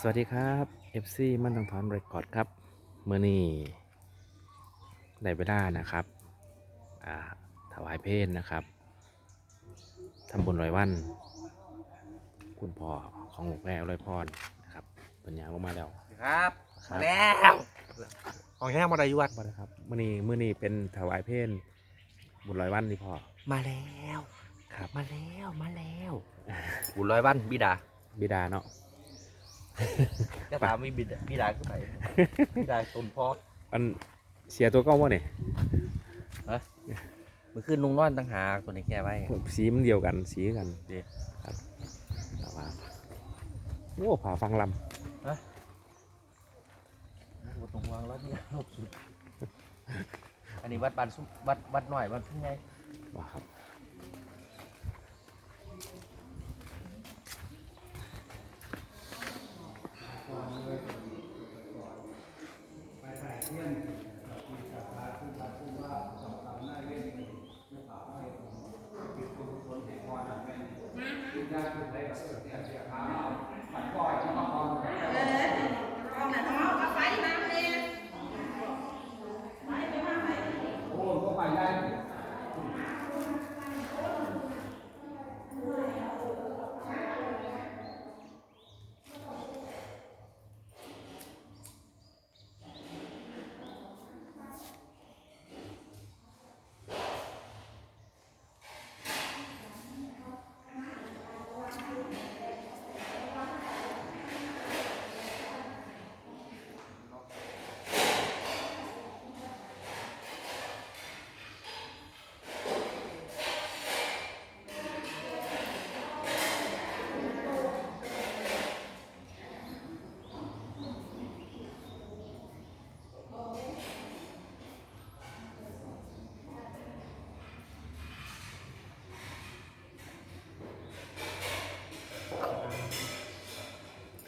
สวัสดีครับ FC มันตังทอนเรคคอร์ดครับเมื่อนี้ได้เวลานะครับอ่าถวายเพลงนะครับทำบุญร้อยวัน คุณพ่อของหลวงแม่ร้อยพรนะครับปัญญางลงมาแล้วครับครับแล้วของแห้งมาได้อยู่วัดบ่ได้ครับมื่อนี้มื่อนี้เป็นถวายเพลงบุญร้อยวันนี่พ่อมาแล้วครับมาแล้วมาแล้วบุญร้อยวันบิดาบิดาเนาะ ก็ตามมีบิดาบิดาขึ้นไปบิดาตุนพ่อมันเสียตัวเก้าวะเนี่ยมันขึ้นนุ่งนอนตั้งหากตัวนี้แก้ไว้สีมันเดียวกันสีกันดีครับแต่ว่าโอ้ผ่าฟังลตรงวางแล้วนี่ลูกสุดอันนี้วัดบานซุวัดวัดหน่อยวัดทุ่งไงำว่าครับ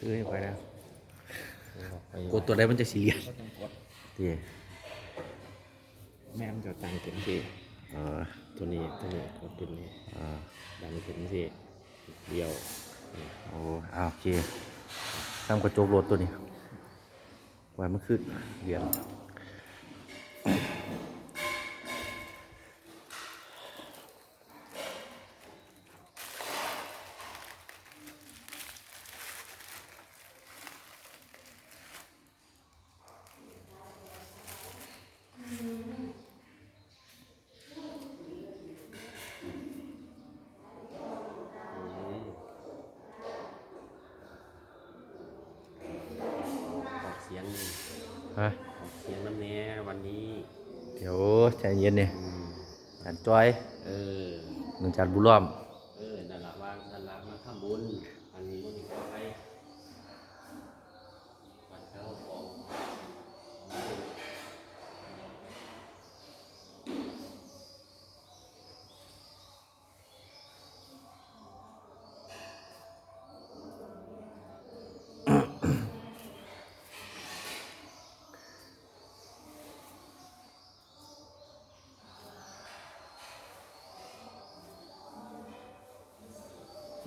ถือให้ไปนะกดตัวใดมันจะสีตีแม่มันจะตังเต็มที่เออตัวนี้ตัวนี้กดตัวนี้เออดังเต็มที่เดียวโอ้อาโอเคทำกระจกรถตัวนี้ไว้มันขึ้นเหรียญ ออกเสียง ฮะ ออกเสียงน้ำเนี้ยวันนี้ เดี๋ยว ใจเย็นเนี่ยอืมจานจ้อยเออหนึ่งจานบุญล้อม เออนั่นละวางนั่นละมาทำบุญ อันนี้มันมีอะไรปันเข้าของ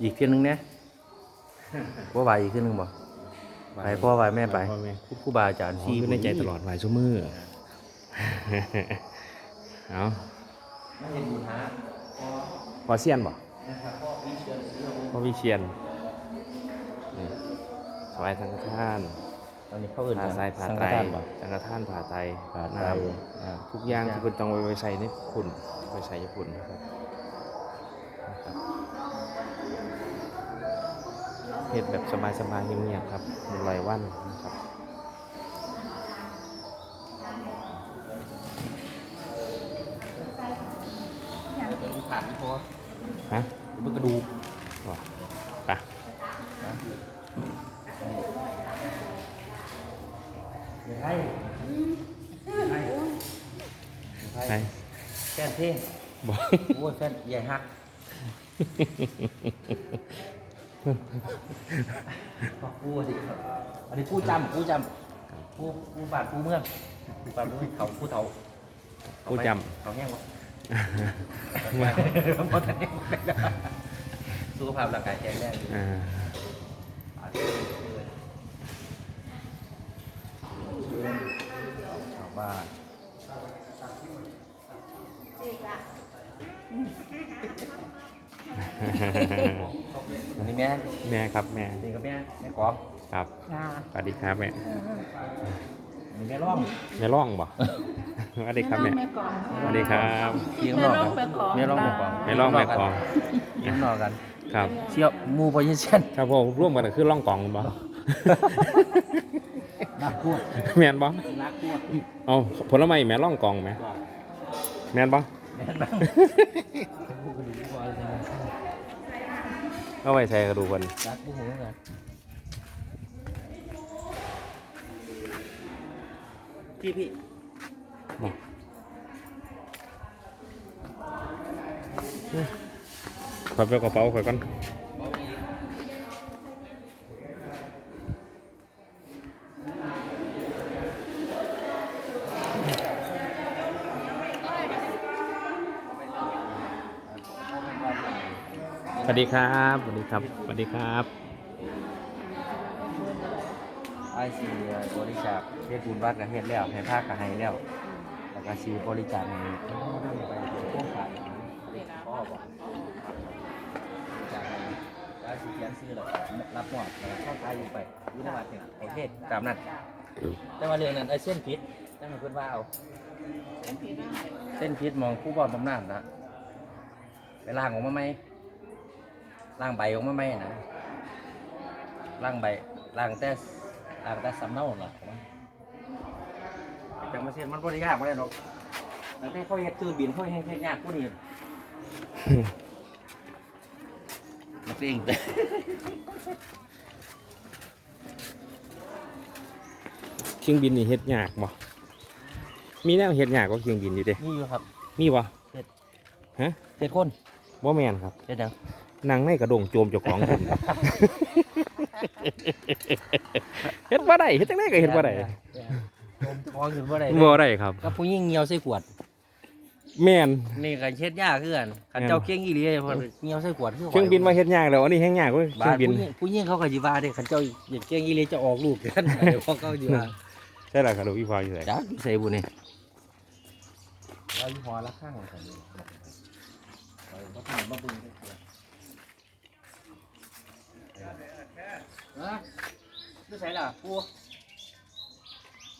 อีกเที่ยนึงเนี่ยพ่อไหวอีกเที่ยนึงบ่ไปพ่อไหวแม่ไปพ่อแม่ครูครูบาอาจารย์อ๋ออยู่ในใจตลอดหลายชั่วมือเอาไม่เห็นบุญฮะพอเซียนบ่นะครับพ่อวิเชียนเรื่องพอวิเชียนนี่สบายสังฆทานตอนนี้เขาเอื่นผ่าทรายผ่าสังฆไตทานบ่สังฆทานผ่าไตผ่าไตน้อ่าำทุกอย่างที่คุณต้องไว้ใส่ในคุณไว้ใส่ญี่ปุ่นนะครับนะครับ เฮ็ดแบบสบายๆเงียบๆครับมันลอยวันนะครับผ่านที่พ่อฮะมันกระดูกว่ะไปให้ให้ไปแฟนเพ่งบอกโอ้ยแฟนใหญ่ฮัก กูสิอันนี้กูจำกูจำกูกูบาดกูเมืองกูบาดกูเขากูเถากูจำเขาแห้งวะเพราะแห้งสุขภาพร่างกายแข็งแรงชาวบ้านเแม่แม่ครับแม่นี่ก็แม่แม่กองครับสวัสดีครับแม่อันนี้แม่ร่องแม่ร่องบ่สวัสดีครับแม่สวัสดีครับเสียงนอกกันแม่ร่องแม่กองแม่ร่องแม่กองเสียงนอกกันครับเชี่ยวหมูพอยินเช่นครับผมร่วมกันก็คือร่องกองบ่นักพูดแม่นบ่นักพูดเอาผลไม้แม่ร่องกองไหมแม่นบ่แม่นบ้าง เอาไว้ใส่กระดูกคนนักพูดเหมือนกันพี่พี่บ่ขอไปเอากระเป๋าข่อยก่อน สวัสดีครับสวัสดีครับสวัสดีครับไอซีบริจาคเฮ็ดบุญวัดกับเฮ็ดแล้วให้ภาคกับให้แล้วแล้วก็ซีบริจาคให้ไปโครงการพ่อบอกจากให้แล้วสิเขียนซื้อแล้วรับมอบแล้วเข้าใจอยู่ไปยู่ในวัดเนี่ยโอเคตามนั้นแต่ว่าเรื่องนั้นไอ้เส้นผิดแต่มันเพิ่นว่าเอาเส้นผิดมองผู้บ่บำนาญนะไปล้างออกมาไหม ล้างใบออกมาไหมนะล้างใบล้างแต่อ่างแต่สำเนาหรอจังมาเซ็นมันบริยากไม่ได้หรอกแต่ให้เขาเฮ็ดคือบินเขาเฮ็ดเฮ็ดยากกว่านี้มันเองแต่เครื่องบินนี่เฮ็ดยากบ่มีแนวเฮ็ดยากกว่าเครื่องบินอยู่เด้นี่อยู่ครับ มีบ่เฮ็ดคนบ่แม่นครับเฮ็ดหยัง นั่งในกระดงโจมเจ้าของขึ้นเฮ็ดบ่ได้เฮ็ดจังได๋ก็เฮ็ดบ่ได้จมท้องอยู่บ่ได้บ่ได้ครับก็ผู้หญิงเหี่ยวใส่ขวดแม่นนี่ก็เฮ็ดยากคือกันคันเจ้าเก่งอีหลีเพิ่นเหี่ยวใส่ขวดคือเครื่องบินมาเฮ็ดยากแล้วอันนี้แฮงยากกว่าเคบารื่องดบินผู้หญิงผู้หญิงเขาก็สิว่าเด้คันเจ้าอยากเก่งอีหลีจะออกลูกกันเดี๋ยวพอเขาสิว่าใช่ล่ะครับลูกอีพออยู่ไสจักอยู่ใส่บุนี่เราอยู่หอละข้างกันเลยไปบ่ทันบ่เบิ่งจัก เทื่อฮะอยู่ไสล่ะปู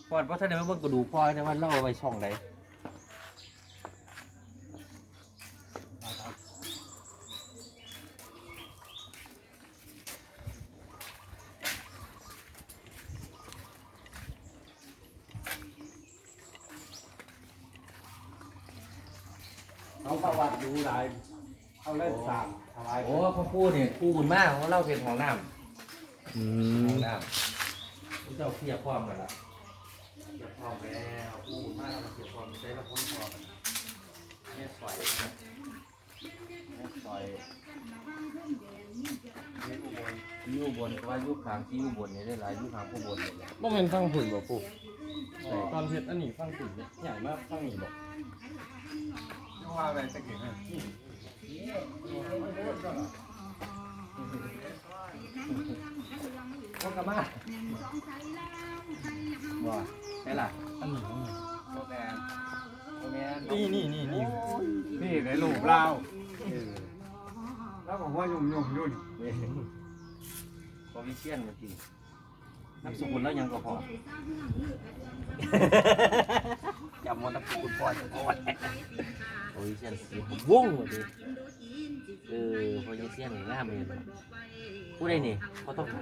พอดบ่ทันได้มาเบิ่งกระดูกพ่อแต่ว่าเราเอาไว้ช่องใดเขาประวัติดูหลายเขาเล่นสามถวาย โอ้พ่อปู่นี่ปู่บุญมากเขาเล่าเป็นของน้ำ อืห้มองน้ำนี่เจ้าเพียบพร้อมกันละเพียบพร้อมแล้วพูดมากเราเพียบพร้อมใช้ละพ้นพร้อมแม่สอยนะแม่สอยแม่อุบลที่อุบลก็ว่ายุคขางที่อุบลเนี่ยได้หลายยุคขางผู้บนเลยบ่แม่นฟังผุ่นบ่ปู่ใช่ตอนเฮ็ดอันนี้ฟังผุ่นเนี่ยใหญ่มากฟังนี่บ่ว่าอะไรสักอย่างพ วกกระมาบ่ใช่ล่ะอันนี้โอแมนโอแมนนี่นี่นี่นี่นี่ในรูปเราแล้วผมว่ายุ่งยุ่งยุ่งพอวิเชียนเมื่อกี้น้ำสกุลแล้วยังก็พอ จำมันน้ำสกุลพอจะพอโอ้ยเชียนสีผมวงเลยเออพอวิเชียนนี่งามเลยผู้ใดนี่เขาต้องค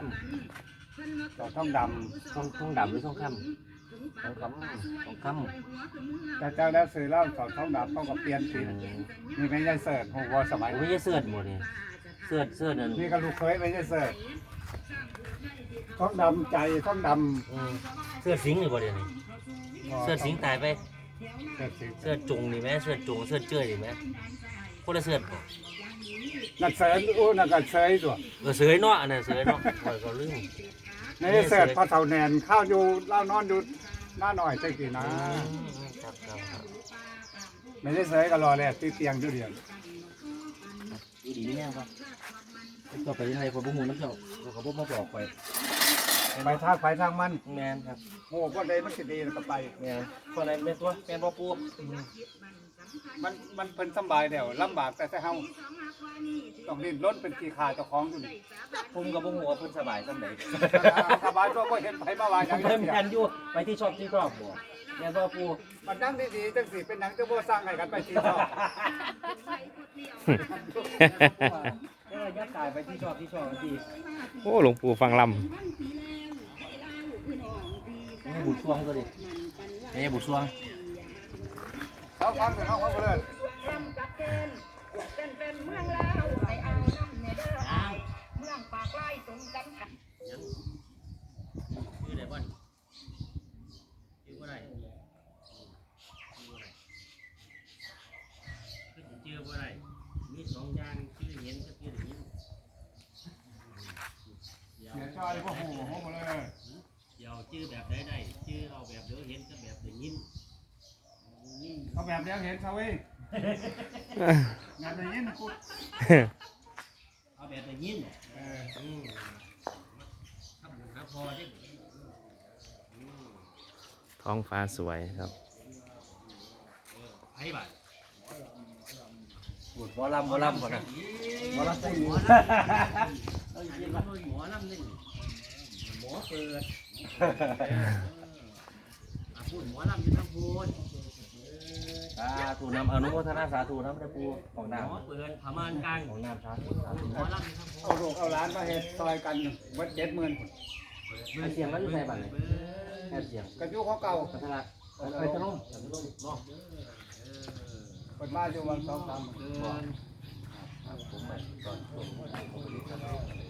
ต่อท่องดำต้องต้องดำหรือต้องคำต้องคำต้องคำแต่เจ้าแล้วซื้อเหล้าต่อท่องดำต้องกับเปลี่ยนสีมนี่ไม่ใช่เสิร์ชหัวสมัยโอ้ยอย่เสื้อหมดเลยเสื้อเสื้อนั่นนี่ก็ลูกเคยไม่ใช่เสิร์ชท่องดำใจท่องดอืมเสื้อสิงห์นี่บ่เดี๋ยวนี้ เสื้อสิงห์ตายไป เสื้อสิงเสื้อจุงนี่ไหมเสื้อจุงเสื้อเจ้ยนี่ไหมคนละเสื้อบ่นักเสิร์ชอู้นักการเสิร์ชตัวเออเสือเนาะอันนั้นเสือเนาะข่อยก็ลืมในเสิร์ชพอเท่าแนนข้าวอยู่เล่านอนอยู่หน้าหน่อยใจกี่นะครับครับครับ ไม่ใช่เสิร์ชก็รอแหละตีเตียงอยู่เดียวดีดีแน่ครับก็ไปยังไงคนบุ้งหูน้ำเจ้าเราก็บ่มาบอกไป ไปทางไปทางมันแมนครับโอ้ก็ได้มันสิดีแล้วก็ไป แมนคนไหนเป็นตัวแมนบ่ปูมันมันเป็นสำบายแล้วลำบากแต่แต่เฮาต้องดิ้นรนเป็นขี้ขาเจ้าของอยู่นี่ผมกับบ่ฮู้ว่าเพิ่นสบายส่ำใดสบายตัวก็เห็นไผมาว่าอย่างเพิ่นี้นแม่นอยู่ไปที่ชอบที่ชอบบ่แม่นบ่ปูมันนั่งดีๆจังสิเป็นหนังจะบ่สร้างให้กันไปที่ชอบเออยักษ์กายไปที่ชอบที่ชอบที่โอ้หลวงปู่ฟังลนี่ บุญช่วงตัวดินี่บุญช่วงเขาฟังแต่เขาเขาบ่เลยชื่อได้บ่ชื่อบ่ได้ชื่อบ่ได้มีสองอย่างชื่อเห็นกับชื่อได้ยิน เสียใจบ่ฮู้ฮู้บ่เลย เดี๋ยวชื่อแบบใดได้ชื่อเอาแบบเดี๋ยวเห็นกับแบบได้ยิน เขาแบบเดียวเห็นเขาเว้ยงานได้ยินกูำเอาแบบได้ยินเอออืมครับครับพอดิท้องฟ้าสวยครับไผบัดบุญบ่ลำบ่ลำบ่นะบ่ลำใส่หมอลำเอาจริงๆว่าหมอลำนี่หมอเปิดอะพูดหมอลำอยู่ทั้งพูด สาธุนำอนุโมทนาสาธุนำพระปูของน้ำหมอเปิดพม่านกลางของน้ำสาธุสาธุหมอลำอยู่ทั้งพูเอาลูกเอาหลานมาเฮ็ดซอยกันเบิด70,000พุ่นดเสียงแล้วอยู่ใส่บัตรเลยแค่เสียงก็อยู่ของเก่าพัฒนาไปตะลุ่มตะลุ่มเนาะเปิดมาอยู่วันสองสามเกินครับผมไปก่อนผมเดี๋ยวนี้เพิ่น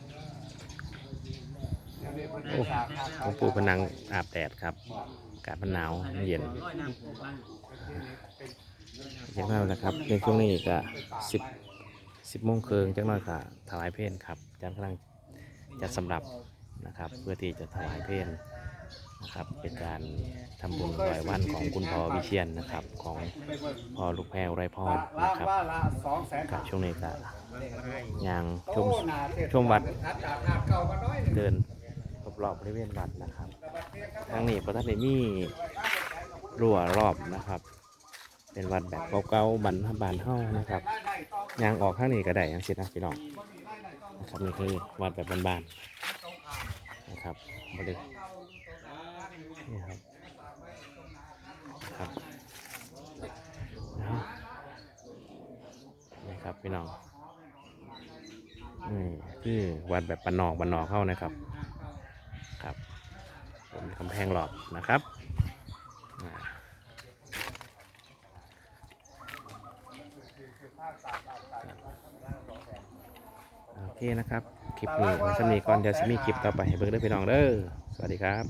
โอ้หลวงปู่พนังอาบแดดครับอากาศมันหนาวเย็นร้อยน้ำผูกพันจังน้อยนะครับในช่วงนี้ก็สิบสิบโมงครึ่งจังน้อยก็ถวายเพลครับอาจารย์กำลังจัดสำหรับนะครับ เพื่อที่จะถวายเพลนะครับ เป็นการทำบุญรายวันของคุณพ่อวิเชียนนะครับ ของพ่อลูกแพรไรพรละนะครับกับช่วงนี้ก็ยางชมชมวัดถัดจากหน้าเก่ามาน้อยหนึงเดิน รอบบริเวณวัดนะครับ ทางนี้พระท่านได้มีรั้วรอบนะครับ เป็นวัดแบบเก่าๆบันบานเฮ้านะครับยางออกข้างนี้ก็ได้ยังสินะพี่น้องนะครับนี่คือวัดแบบบานๆนะครับบรินี่ครับครับนะนี่ครับพี่น้องนี่คือวัดแบบบ้านนอกบ้านนอกเข้านะครับ ผมกำแพงหลอกนะครับโอเคนะครับ คลิปนี้ไว้สำนีก่อนเดี๋ยวจะมีคลิปต่อไปให้เบิ่งเด้อพี่น้องเด้อสวัสดีครับ